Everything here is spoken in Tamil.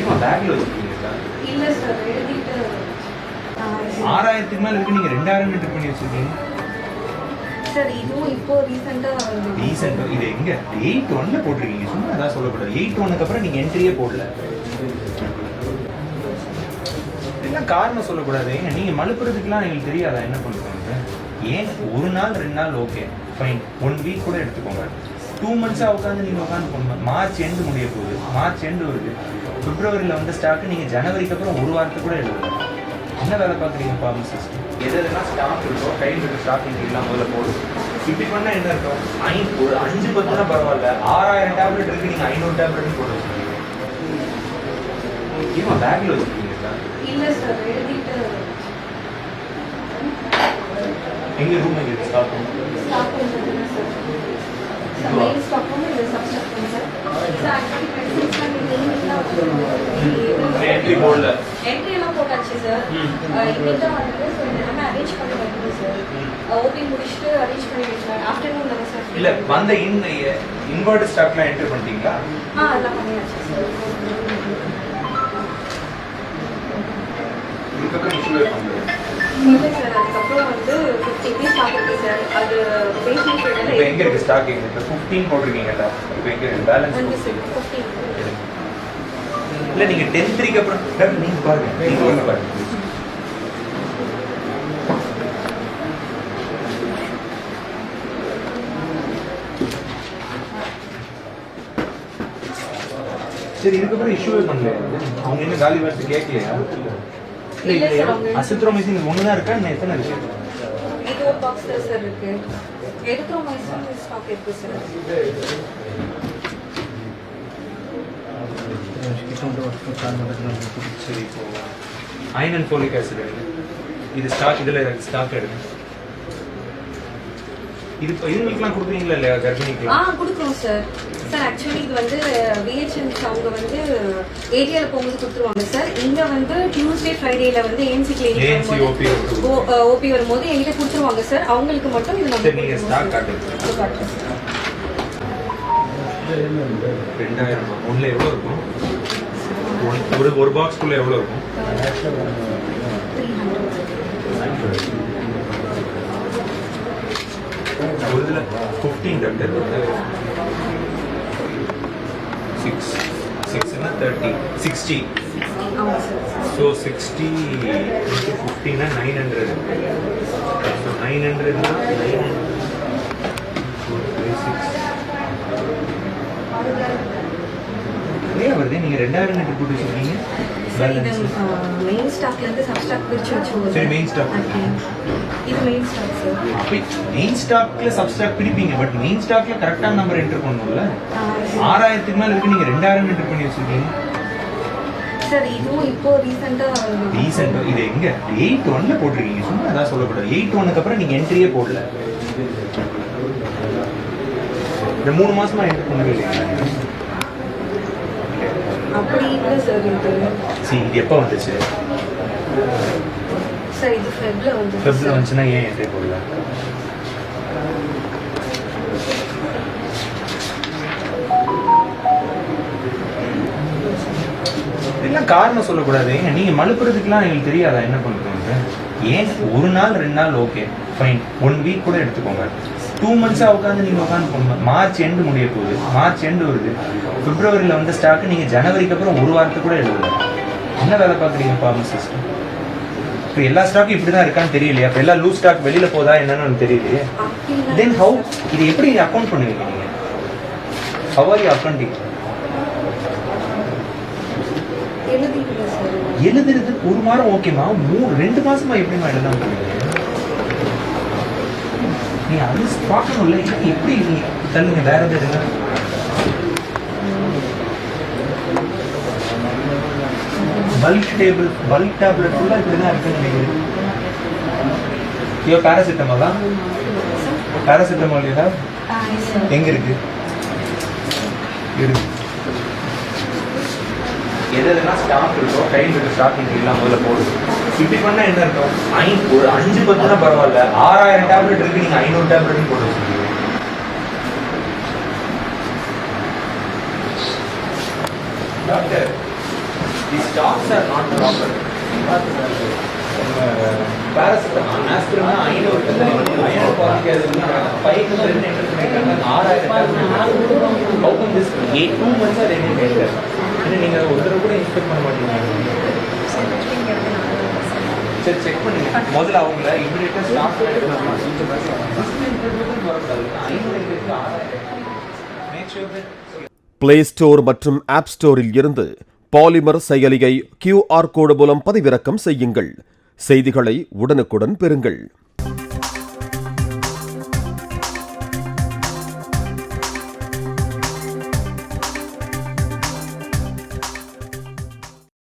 ஏமா பேக்ல வச்சிருக்கீங்களா? இல்ல சார் எழுதிட்டு ஆறாயிரத்துக்கு மேல இருக்கு நீங்க ரெண்டாயிரம் லிட்டர் பண்ணி வச்சிருக்கீங்க. சார் இதுவும் இப்போ ரீசெண்டா ரீசெண்ட் இது எங்க? எயிட் ஒன்ல போட்டிருக்கீங்க சும்மா அதான் சொல்லக்கூடாது. எயிட் ஒன்னுக்கு அப்புறம் நீங்க என்ட்ரியே போடல. எல்லாம் காரணம் சொல்லக்கூடாது? ஏங்க நீங்க மலுப்புறதுக்குலாம் எங்களுக்கு தெரியாதா? என்ன பண்றோம் ஏன்? ஒரு நாள் ரெண்டு நாள் ஓகே ஃபைன் ஒன் வீக் கூட எடுத்துக்கோங்க. டூ மந்த்ஸா உட்காந்து நீங்க உட்காந்து மார்ச் எண்டு முடிய போகுது. மார்ச் எண்டு வருது. பிப்ரவரியில வந்த ஸ்டாக் நீங்க ஜனவரிக்கு அப்புறம் ஒரு வாரத்துக்கு கூட எழுதல. என்ன வேலை பார்க்குறீங்க ஃபார்மசிஸ்ட் எது எதெல்லாம் ஸ்டாக் இருக்கோ கையில் இருக்க ஸ்டாக் எல்லாம் முதல்ல போடும் இப்படி பண்ணா என்ன இருக்கும் ஐ ஒரு அஞ்சு பத்துனா பரவாயில்ல. ஆறாயிரம் டேப்லெட் இருக்கு நீங்க ஐநூறு டேப்லெட் போட்டு வச்சிருக்கீங்க. ஏமா பேக்ல வச்சிருக்கீங்களா இல்ல சார் எழுதிட்டு எங்க ரூம் எங்க இருக்கு ஸ்டாக் ஸ்டாக் பண்ணுறதுனா சார் சார் மெயின் ஸ்டாக்கும் இது சப்ஸ்டாக்கும் சார் சார் ஆக்சுவலி மெடிசன்ஸ்லாம் நீங்கள் என்ட்ரி போர்டில் என்ட்ரி எல்லாம் போட்டாச்சு சார் ஸோ இது எல்லாமே அரேஞ்ச் பண்ணி வைக்கணும் சார் ஓபி முடிச்சுட்டு அரேஞ்ச் பண்ணி வைக்கலாம். ஆஃப்டர்நூன் தானே சார் இல்ல வந்த இன் இன்வெர்ட் ஸ்டாக்லாம் என்ட்ரி பண்ணிட்டீங்களா? ஆ அதெல்லாம் பண்ணியாச்சு சார் சார் அதுக்கப்புறம் வந்து ஃபிஃப்டி பீஸ் பார்த்துருக்கு சார் அது இப்போ எங்க இருக்கு ஸ்டாக் எங்க இப்போ ஃபிஃப்டீன் போட்டிருக்கீங்கல்ல இப்போ எங்க இருக்கு? பேலன்ஸ் வந்து சார் ஃபிஃப்டீன் இல்ல நீங்க டென்த் த்ரீக்கு அப்புறம் டாக்டர், நீங்க பாருங்க நீங்க ஒண்ணு பாருங்க. சரி இதுக்கப்புறம் இஷ்யூவே பண்ணல அவங்க என்ன காலி வார்த்தை கேட்கலையா? இல்ல இல்ல அசித்ரோமிசின் ஒண்ணுதான் இருக்கா? இன்னும் எத்தனை இருக்கு? இது ஒரு பாக்ஸ் சார் இருக்கு. எரித்ரோமைசின் ஸ்டாக் இருக்கு சார். அண்ட் ஃபோலிக் ஆசிட் எடுங்க. இது ஸ்டாக் இதுல ஸ்டாக் எடுங்க. இது இவங்களுக்குலாம் கொடுக்குறீங்களா இல்லையா? ஆ கர்ப்பிணிக்கலாம் கொடுக்குறோம் சார் சார் ஆக்சுவலி இது வந்து விஹெச்எம்ஸ் அவங்க வந்து ஏரியால போகும்போது கொடுத்துருவாங்க சார் இங்க வந்து டியூஸ்டே ஃப்ரைடேல வந்து ஏஎன்சி வரும்போது. ஓபி வரும்போது எங்கிட்ட கொடுத்துருவாங்க சார் அவங்களுக்கு மட்டும் இது நம்ம சரி நீங்க கொடுத்துருவோம் ஸ்டாக். காட்டுங்க. ரெண்டாயிரம் ஒன்றுல எவ்வளோ இருக்கும்? ஒன்- ஒரு ஒரு பாக்ஸ்க்குள்ளே எவ்வளோ இருக்கும்? ஒரு இதில் fifteen doctor six சிக்ஸ்னா thirty sixty so sixty into ஃபிஃப்டினா nine hundred so nine ஹண்ட்ரட்னா நைன் ஹண்ட்ரட் நிறைய வருது நீங்கள் ரெண்டாயிரம் லிட்டர் போட்டு வச்சுருக்கீங்க? மெயின் ஸ்டாக்ல இருந்து சப் ஸ்டாக் பிரிச்சு சரி. இது மெயின் ஸ்டாக் சார் அப்போ மெயின் ஸ்டாக்ல சப்ஸ்டாக் பிடிப்பீங்க பட் மெயின் ஸ்டாக்ல கரெக்டான நம்பர் என்டர் பண்ணணும்ல ஆறாயிரத்துக்கு மேல இருக்கு நீங்க ரெண்டாயிரம் என்டர் பண்ணி வச்சிருக்கீங்க. சார் இதுவும் இப்போ ரீசெண்டா ரீசெண்ட் இது எங்க? எயிட் ஒன்ல போட்டிருக்கீங்க சும்மா அதான் சொல்லக்கூடாது. எயிட் ஒன்னுக்கு அப்புறம் நீங்க என்ட்ரியே போடல. இந்த மூணு மாசமா என்டர் பண்ணவே இல்லையா அப்படி இல்லை சார் இது சரி இது எப்போ வந்துச்சு? சார் இது ஃபெப்ல வந்து ஃபெப்ல வந்துச்சுன்னா ஏன் என்ட்ரி போடல? இதெல்லாம் காரணம் சொல்லக்கூடாது. ஏங்க நீங்க மலுப்புறதுக்குலாம் எங்களுக்கு தெரியாதா? என்ன பண்றோம் ஏன் ஒரு நாள் ரெண்டு நாள் ஓகே ஃபைன் ஒன் வீக் கூட எடுத்துக்கோங்க. டூ மந்த்ஸா உட்காந்து நீங்க உட்காந்து போங்க. மார்ச் எண்டு முடிய போகுது. மார்ச் எண்டு வருது. பிப்ரவரியில வந்த ஸ்டாக் நீங்க ஜனவரிக்கு அப்புறம் ஒரு வாரத்துக்கு கூட எழுதல. என்ன வேலை பார்க்குறீங்க ஃபார்மசிஸ்ட் இப்போ எல்லா ஸ்டாக்கும் இப்படி தான் இருக்கான்னு தெரியலையா? இப்போ எல்லா லூஸ் ஸ்டாக் வெளியில போதா என்னன்னு தெரியலையே. தென் ஹவு இது எப்படி அக்கௌண்ட் பண்ணுவீங்க நீங்க? ஹவ் ஆர் யூ அக்கௌண்டிங் எழுதுறது ஒரு வாரம் ஓகேமா மூணு ரெண்டு மாசமா எப்படிமா எழுதாம நீ அது பார்க்கணும்ல இது எப்படி நீ தள்ளுங்க? வேற எது எடுங்க பல்க் டேபிள் பல்க் டேப்லெட் ஃபுல்லாக இப்படி தான் இருக்குன்னு நினைக்கிறேன். ஐயோ பேராசிட்டமாலா பேராசிட்டமால் இல்லையா? எங்க இருக்கு? இருக்கு. எது எதெல்லாம் ஸ்டாக் இருக்கோ கையில் இருக்க ஸ்டாக் எல்லாம் முதல்ல போடுது இப்படி பண்ணா என்ன இருக்கும் ஐ ஒரு அஞ்சு பத்துனா பரவாயில்ல. ஆறாயிரம் டேப்லெட் இருக்கு நீங்க ஐநூறு டேப்லெட் போட்டு வச்சிருக்கீங்க. Doctor the stocks are not proper paracetamol ஆஸ்பிரினா ஐநூறு ஐநூறு குவாலிட்டி அது வந்து ஃபைவ் ஹண்ட்ரட் என்டர் பண்ணிட்டாங்க ஆறாயிரம் ஓப்பன் திஸ் டூ மந்த்ஸ் ரெண்டு கேட்குறாரு ஏன்னா நீங்கள் ஒரு தடவை கூட இன்ஸ்பெக்ட் பண்ண மாட்டீங்க சரி செக் பண்ணுங்க. முதல்ல அவங்கள இமீடியட்டாக ஷூர் தட் பிளே ஸ்டோர் மற்றும் ஆப் ஸ்டோரில் இருந்து பாலிமர் செயலியை கியூஆர் கோடு மூலம் பதிவிறக்கம் செய்யுங்கள். செய்திகளை உடனுக்குடன் பெறுங்கள்.